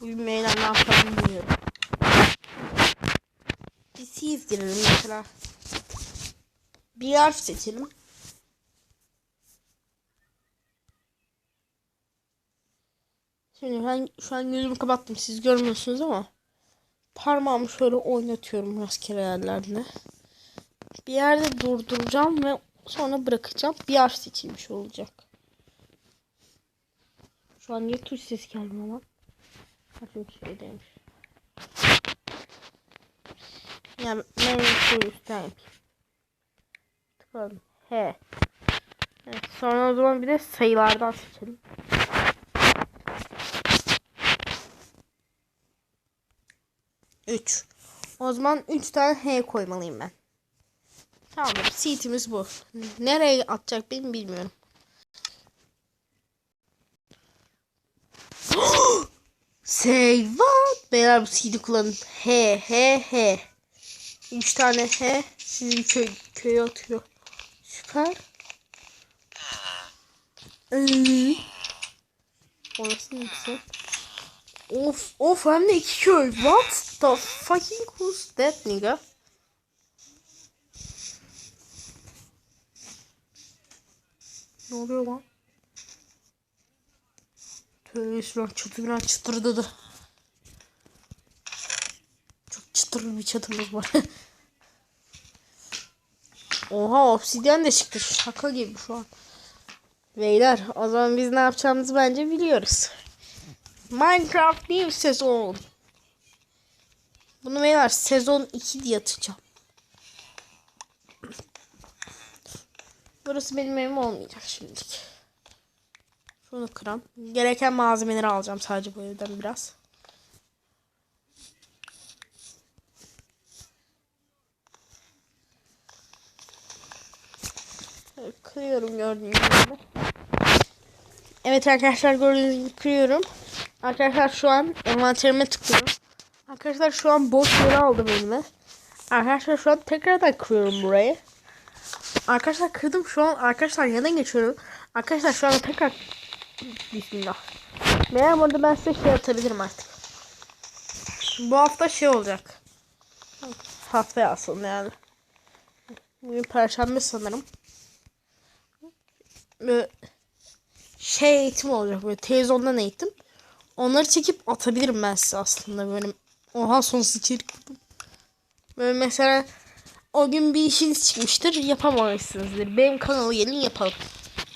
Bugün Meyla ne yapalım bilmiyorum. Bir siz girelim mesela. Bir harf seçelim. Şimdi ben şu an gözümü kapattım. Siz görmüyorsunuz ama parmağımı şöyle oynatıyorum rastgele yerlerde. Bir yerde durduracağım ve sonra bırakacağım. Bir harf seçilmiş olacak. Şu an niye tuş sesi gelmiyor lan? Çünkü şeydeymiş. Yani ben şu üstten yapayım. Tıkladım. He. Evet, sonra o zaman bir de sayılardan seçelim. Üç. O zaman üç tane H koymalıyım ben. Tamamdır. Seat'imiz bu. Nereye atacak benim bilmiyorum. Say what? Beyler bu seat'i kullanın. He he he. Üç tane he. Sizin köy, köye atıyor. Süper. Ee, Orası neyse. Of of hem de iki köy. What the fucking who's that nigga? Ne oluyor lan? Tövbe şu an çatı biraz çıtırdadı. Çok çıtır bir çatımız var. Oha obsidyen de çıktı. Şaka gibi şu an. Beyler o zaman biz ne yapacağımızı bence biliyoruz. Minecraft new sezon. Bunu beyler sezon 2 diye atacağım. Burası benim evim olmayacak şimdilik. Şunu kıram. Gereken malzemeleri alacağım sadece bu evden biraz. Kırıyorum gördüğünüz gibi. Evet arkadaşlar gördüğünüz gibi kırıyorum. Arkadaşlar şu an envanterime tıklıyorum. Arkadaşlar şu an boş yeri aldım elime. Arkadaşlar şu an tekrardan kırıyorum burayı. Arkadaşlar kırdım şu an arkadaşlar yana geçiyorum. Arkadaşlar şu an tekrar Bismillah. Veya burada ben size şey atabilirim artık. Bu hafta şey olacak. Haftaya aslında yani. Bugün perşembe sanırım. Böyle şey eğitim olacak böyle televizyondan eğitim. Onları çekip atabilirim ben size aslında böyle. Oha sonsuz içerik. Böyle mesela o gün bir işiniz çıkmıştır yapamamışsınızdır. Benim kanalı gelin yapalım.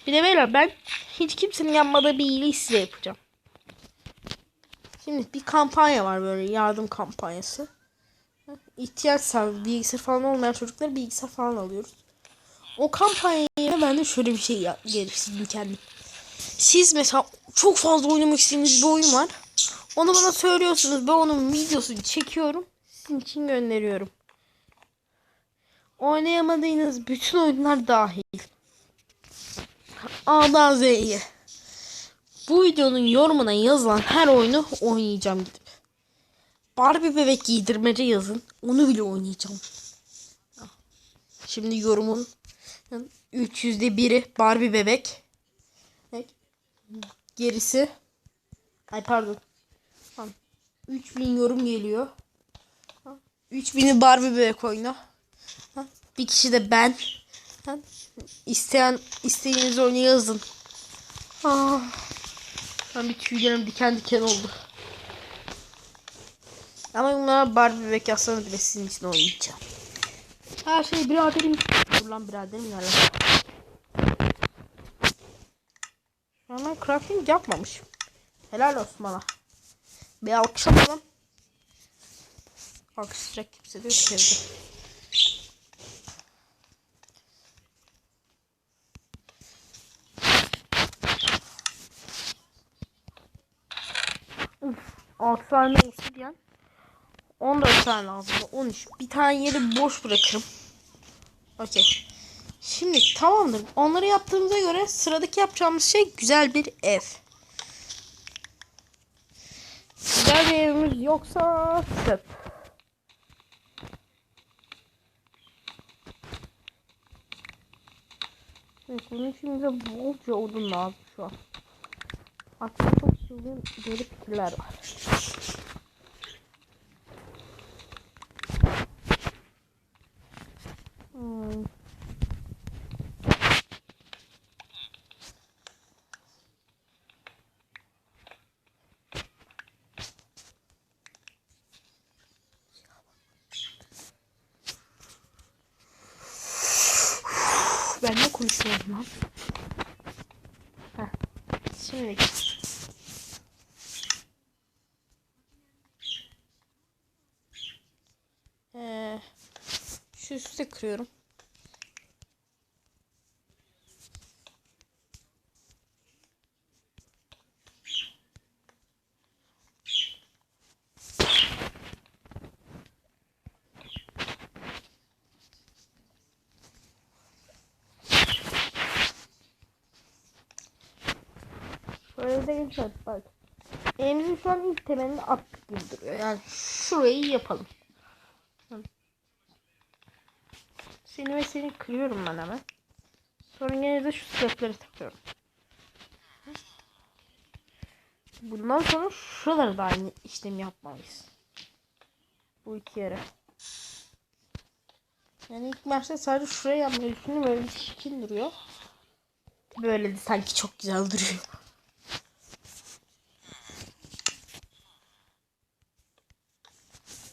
Bir de böyle ben hiç kimsenin yapmadığı bir iyiliği size yapacağım. Şimdi bir kampanya var böyle yardım kampanyası. İhtiyaç sahibi bilgisayar falan olmayan çocuklara bilgisayar falan alıyoruz. O kampanyaya ben de şöyle bir şey geliştirdim kendim. Siz mesela çok fazla oynamak istediğiniz bir oyun var. Onu bana söylüyorsunuz. Ben onun videosunu çekiyorum. Sizin için gönderiyorum. Oynayamadığınız bütün oyunlar dahil. A'dan Z'ye. Bu videonun yorumuna yazılan her oyunu oynayacağım gidip. Barbie bebek giydirmece yazın. Onu bile oynayacağım. Şimdi yorumun 300'de biri Barbie bebek. Gerisi Ay pardon. Tamam. 3000 yorum geliyor. 3000'i Barbie bebek oyna. Bir kişi de ben. İsteyen isteğinizi oyuna yazın. Ah. Ben bir tüylerim diken diken oldu. Ama bunlara Barbie bebek yazsanız bile sizin için oynayacağım. Her şey biraderim. Dur lan biraderim nerede? Ben crafting yapmamışım. Helal olsun bana. Bir alkış alalım. Alkışlayacak kimse de yok. 6 tane obsidian. 14 tane lazım. 13. Bir tane yeri boş bırakırım. Okey. Şimdi tamamdır. Onları yaptığımıza göre sıradaki yapacağımız şey güzel bir ev. Güzel bir evimiz yoksa. Evet, bunun için bize bolca odun lazım şu an. Aslında çok Çılgın deli fikirler var. Hmm. Ben ne konuşuyorum lan? Heh. Şimdi Ee, kırıyorum. Şöyle de gençler bak. Elimizin şu an ilk temelini attık gibi duruyor. Yani şurayı yapalım. Seni ve seni kırıyorum ben hemen. Sonra yine de şu stepleri takıyorum. Bundan sonra şuraları da aynı işlemi yapmalıyız. Bu iki yere. Yani ilk başta sadece şuraya yapmayı düşündüm. Böyle bir şekil duruyor. Böyle de sanki çok güzel duruyor.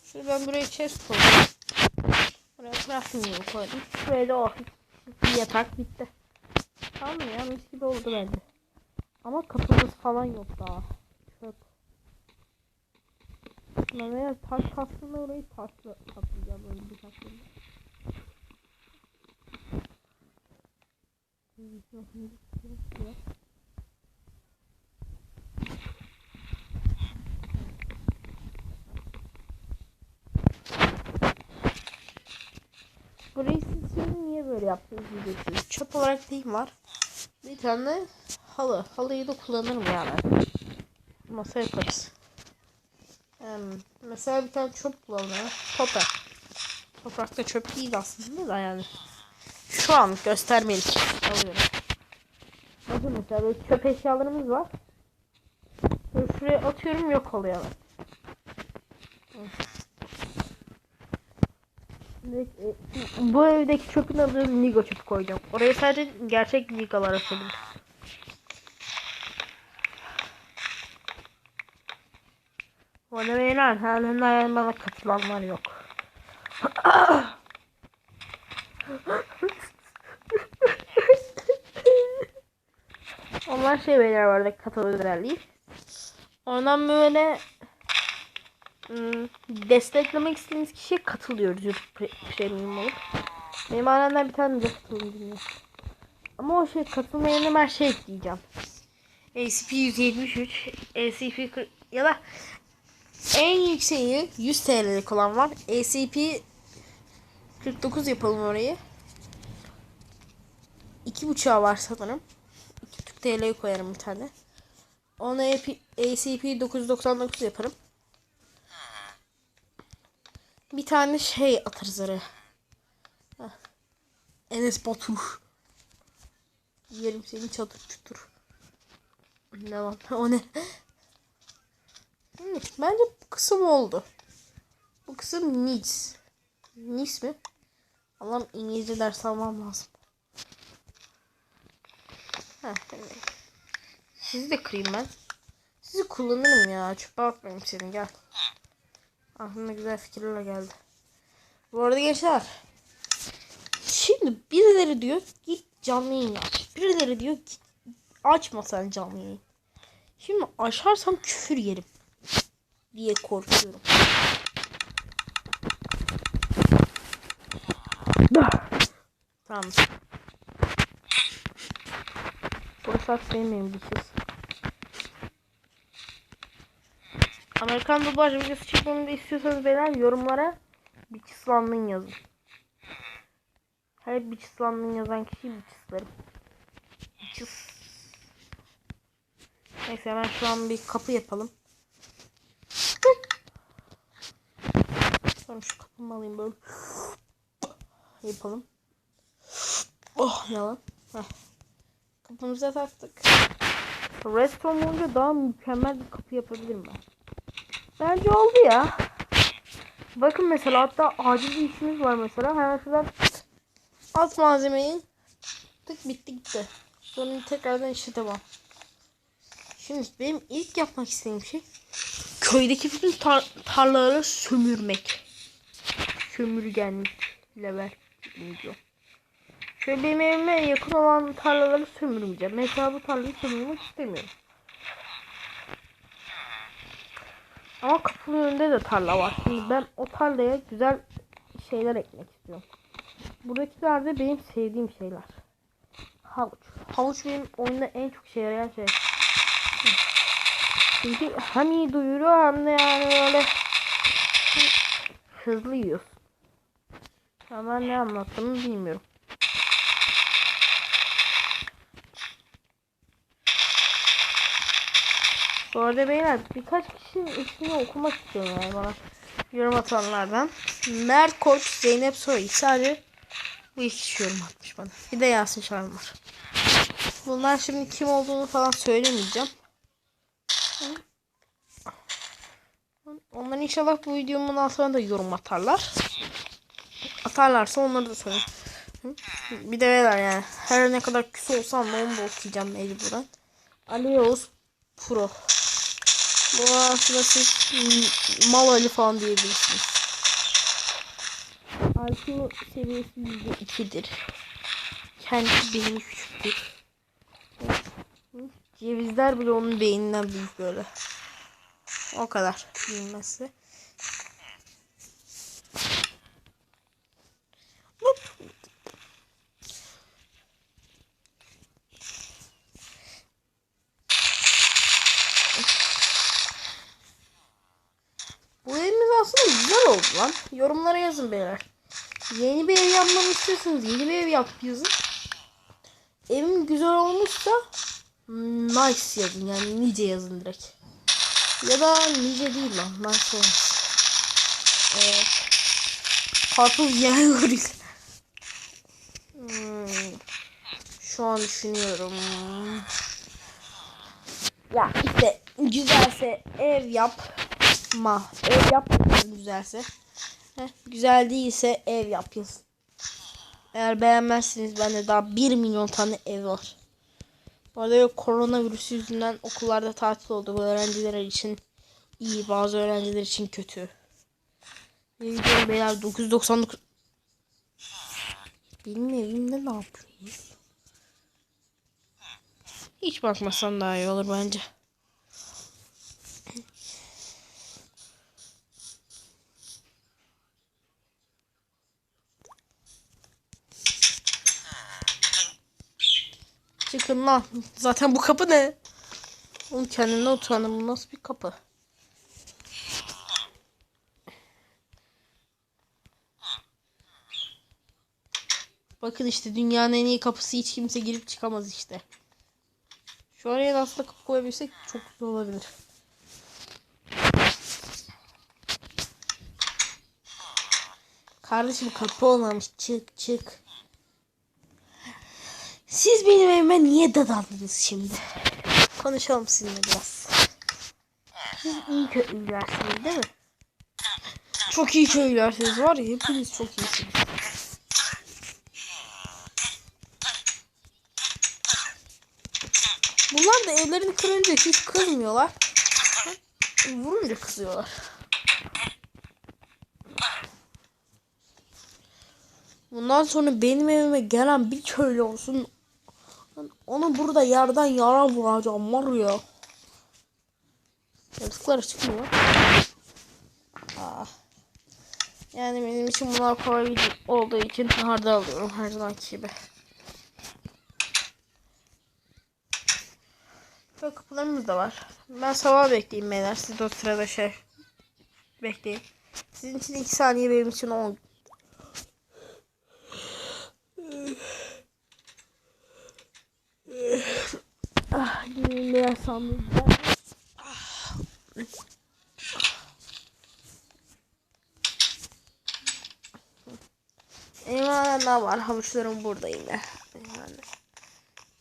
Şöyle ben buraya chest koydum. Buraya yeri koydum. Şuraya da o bir yatak bitti. Tamam mı ya mis gibi oldu bence. Ama kapımız falan yok daha. Çöp. Ben eğer taş aslında orayı taşla kaplayacağım böyle bir taşla. Burayı siz şimdi niye böyle yaptınız diyeceksiniz. Çöp olarak değil var. Bir tane halı. Halıyı da kullanırım yani. Masa yaparız. Yani mesela bir tane çöp bulalım ya. Toprak. Toprakta çöp değil aslında da yani. Şu an göstermelik alıyorum. Bakın mesela böyle çöp eşyalarımız var. Böyle şuraya atıyorum yok oluyor. Direkt, e, Bu evdeki çöpün adını Nigo çöpü koyacağım. Oraya sadece gerçek Nigo'lar atabilir. Bana beyler halen bana katılanlar yok. Onlar şey beyler vardı katılı özelliği. Ondan böyle desteklemek istediğiniz kişiye katılıyoruz YouTube Premium olup. Benim ailemden bir tane de katılım dinliyor. Ama o şey katılma yerine ben şey ekleyeceğim. ACP 173, ACP 40 ya da en yükseği 100 TL'lik olan var. ACP 49 yapalım orayı. 2.5'a var sanırım. 2 TL'ye koyarım bir tane. Ona ACP 999 yaparım. Bir tane şey atarız oraya. Heh. Enes Batur. Yerim seni çatır çutur. Ne lan? O ne? Hmm, bence bu kısım oldu. Bu kısım needs. Needs mi? Allah'ım İngilizce ders almam lazım. Sizi de kırayım ben. Sizi kullanırım ya. Çöpe atmayayım seni gel. Aklıma güzel fikirler geldi. Bu arada gençler. Şimdi birileri diyor git canlı yayın aç. Birileri diyor git açma sen canlı yayın. Şimdi açarsam küfür yerim. Diye korkuyorum. Tamam. Fırsat sevmiyorum bir kez. Amerikan dublaj videosu çekmemi de istiyorsanız beyler yorumlara Bitches London yazın. Her Bitches London yazan kişiyi Bitches'lerim. Bitches. Neyse hemen şu an bir kapı yapalım. Sonra şu kapımı alayım böyle. Yapalım. Oh yalan. Heh. Kapımıza taktık. Redstone olunca daha mükemmel bir kapı yapabilirim ben. Bence oldu ya. Bakın mesela hatta acil bir işimiz var mesela. Hemen şuradan az malzemeyi tık bitti gitti. Sonra tekrardan işe devam. Şimdi benim ilk yapmak istediğim şey köydeki bütün tar tarlaları sömürmek. Sömürgenlik level video. Şöyle benim evime yakın olan tarlaları sömürmeyeceğim. Mesela bu tarlayı sömürmek istemiyorum. Ama kapının önünde de tarla var. Şimdi ben o tarlaya güzel şeyler ekmek istiyorum. Buradakiler de benim sevdiğim şeyler. Havuç. Havuç benim oyunda en çok işe yarayan şey. Çünkü hem iyi duyuruyor hem de yani böyle hızlı yiyorsun. Ben ne anlattığımı bilmiyorum. Bu arada beyler birkaç kişinin ismini okumak istiyorum yani bana yorum atanlardan. Mert Koç, Zeynep Soy sadece bu iki kişi yorum atmış bana. Bir de Yasin Şahin var. Bunlar şimdi kim olduğunu falan söylemeyeceğim. Onlar inşallah bu videomun altına da yorum atarlar. Atarlarsa onları da söyleyeyim. Bir de beyler yani her ne kadar küs olsam da onu da okuyacağım mecburen. Ali Yavuz Pro. Bu aslında siz mal Ali falan diyebilirsiniz. IQ seviyesi %2'dir. Kendisi benim küçüktür. Cevizler bile onun beyninden büyük böyle. O kadar bilmesi. Hop. Bu evimiz aslında güzel oldu lan. Yorumlara yazın beyler. Yeni bir ev yapmamı istiyorsanız yeni bir ev yap yazın. Evim güzel olmuşsa nice yazın yani nice yazın direkt. Ya da nice değil lan nice olmuş. Ee, karpuz yiyen goril. Hmm, şu an düşünüyorum. Ya işte güzelse ev yapma. Ev yap güzelse. Heh, güzel değilse ev yap yazın. Eğer beğenmezseniz bende daha 1 milyon tane ev var. Bu arada koronavirüs yüzünden okullarda tatil oldu. Bu öğrenciler için iyi bazı öğrenciler için kötü. Videom beyler 999 Benim evimde ne yapıyorsunuz? Hiç bakmasan daha iyi olur bence. Çıkın lan. Zaten bu kapı ne? Oğlum kendine utanın. Bu nasıl bir kapı? Bakın işte dünyanın en iyi kapısı hiç kimse girip çıkamaz işte. Şu araya da aslında kapı koyabilsek çok güzel olabilir. Kardeşim kapı olmamış. Çık çık. Siz benim evime niye dadandınız şimdi? Konuşalım sizinle biraz. Siz iyi köylülersiniz değil mi? Çok iyi köylülersiniz var ya hepiniz çok iyisiniz. Bunlar da evlerini kırınca hiç kızmıyorlar. Vurunca kızıyorlar. Bundan sonra benim evime gelen bir köylü olsun. Onu burada yerden yara vuracağım var ya. Yaratıklar çıkmıyor. Aa. Yani benim için bunlar kolay olduğu için harda alıyorum her zamanki gibi. Böyle kapılarımız da var. Ben sabah bekleyeyim beyler. Siz de o sırada şey bekleyin. Sizin için 2 saniye benim için 10 Biraz sandım. Eyvallah daha var. Havuçlarım burada yine. Yani.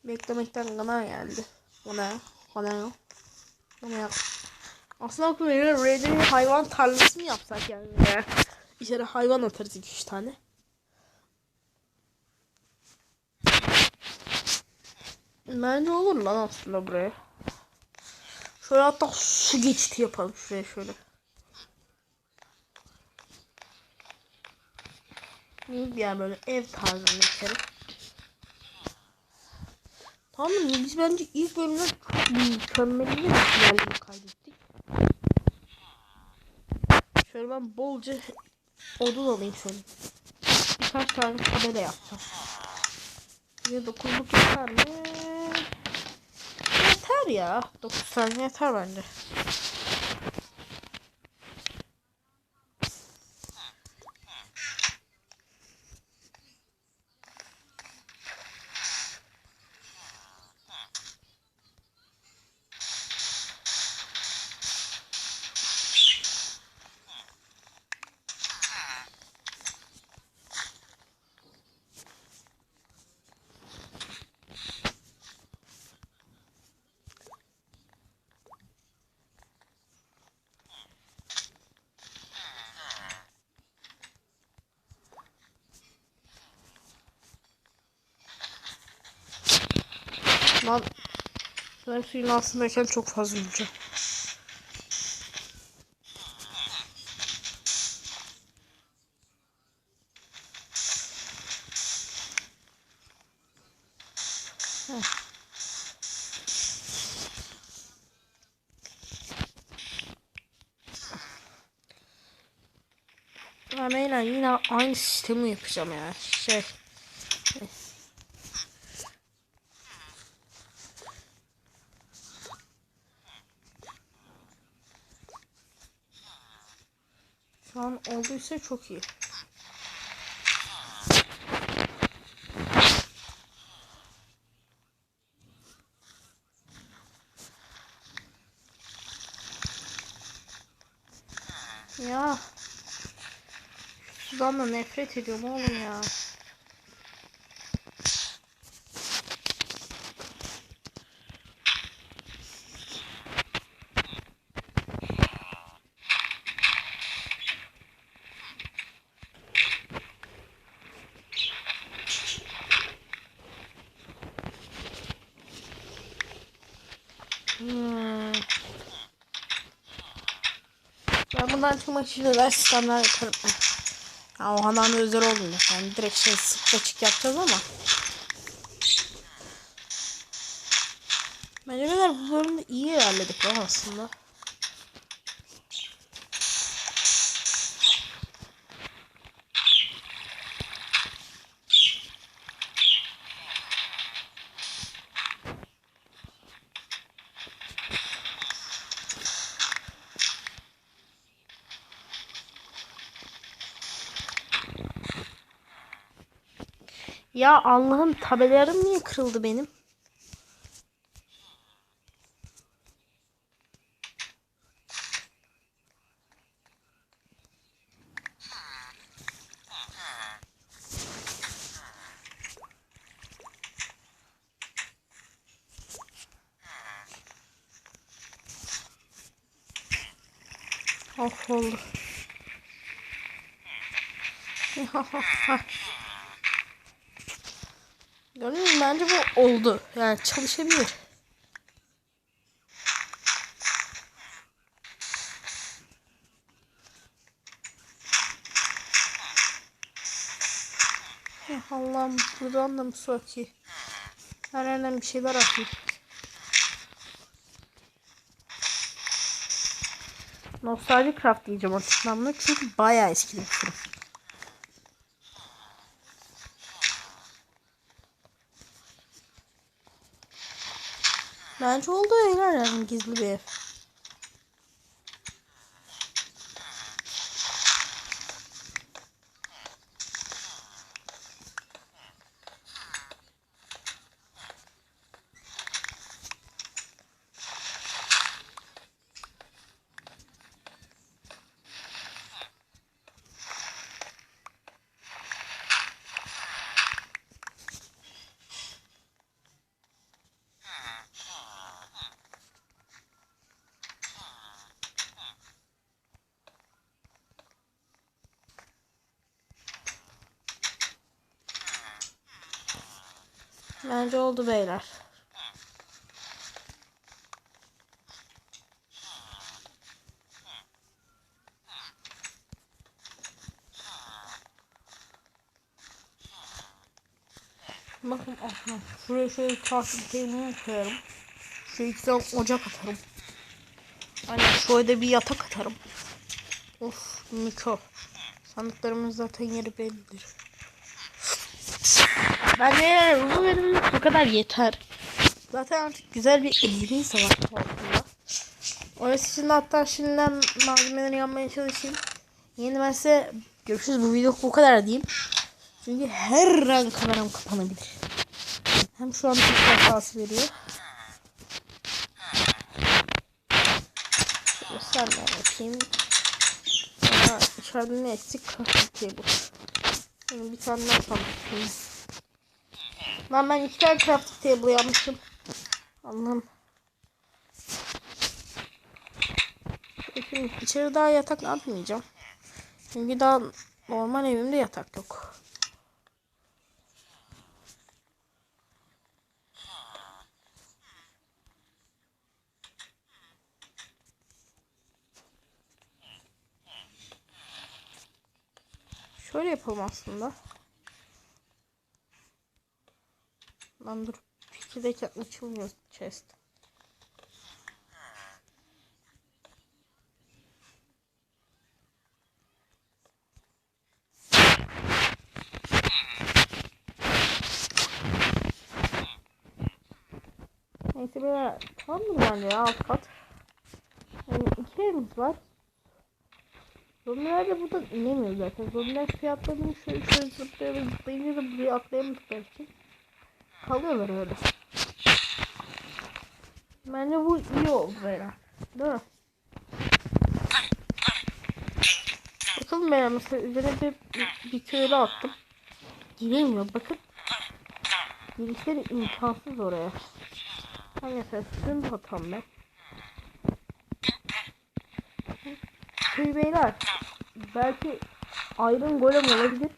Beklemekten gına geldi. Ne? Bana. Ama yap. Aslında aklıma geliyor. Raid'e hayvan tarlası mı yapsak yani? Ya. İçeri hayvan atarız 2-3 tane. Bence olur lan aslında buraya. Şöyle hatta su geçiti yapalım şuraya şöyle. Bir yer böyle ev tarzında içeri. Tamam mı? Biz bence ilk bölümde çok mükemmel bir yerleri kaydettik. Şöyle ben bolca odun alayım şöyle. Birkaç tane tabela yapacağım. Ya dokuzluk yeter mi? Yeter ya. Dokuz tane yeter bence. Ben suyun altındayken çok fazla. Ben beyler yine aynı sistemi yapacağım ya. Şey. Şu an olduysa çok iyi. Ya. Sudan da nefret ediyorum oğlum ya. Hmm. Bundan çıkmak için özel sistemler yaparım. Ya o da özel olmuyor. Yani direkt şey sık açık yapacağız ama. Bence bu bölümde iyi ilerledik lan aslında. Ya Allah'ım tabelalarım niye kırıldı benim? Of oldu. Gördün mü? Bence bu oldu. Yani çalışabilir. Allah'ım buradan da mı su akıyor? Her yerden bir şeyler akıyor. Nostalji Craft diyeceğim artık ben buna çünkü bayağı eski. Bence oldu yani gizli bir ev. Bence oldu beyler. Bakın aha, şuraya şöyle tahta teymini koyarım. Şu iki ocak atarım. Aynen şöyle de bir yatak atarım. Of mükemmel. Sandıklarımız zaten yeri bellidir. De bu bölümlük bu kadar yeter. Zaten artık güzel bir evimiz var altında. Orası için hatta şimdiden malzemeleri yapmaya çalışayım. Yeni ben size görüşürüz bu video bu kadar diyeyim. Çünkü her an kameram kapanabilir. Hem şu an bir hatası veriyor. De bakayım. Aa, içeride ne eksik? Table. Şimdi bir tane daha sandık. Lan ben iki tane crafting table yapmışım. Allah'ım. Şimdi içeri daha yatak atmayacağım. Çünkü daha normal evimde yatak yok. Şöyle yapalım aslında. Lan dur. Fikirde açılmıyor chest. Neyse böyle tamamdır bence ya alt kat. Yani iki evimiz var. Zombiler de buradan inemiyor zaten. Zombiler fiyatlarını şöyle şöyle zıplıyor zıplayınca da buraya atlayamadıkları için kalıyorlar öyle. Bence bu iyi oldu böyle. Değil mi? Bakın ben mesela üzerine bir, bir, bir köylü attım. Giremiyor bakın. Girişleri imkansız oraya. Ben mesela sizin hatam ben. Köy beyler. Belki Iron Golem olabilir.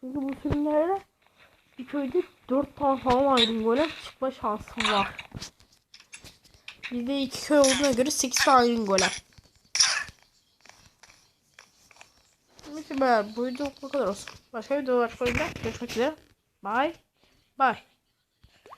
Çünkü bu sürümlerde bir köyde 4 tane falan Iron Golem çıkma şansım var. Bizde iki köy olduğuna göre 8 tane Iron Golem. Neyse beyler bu video bu kadar olsun. Başka video başka videoda görüşmek üzere. Bye. Bye.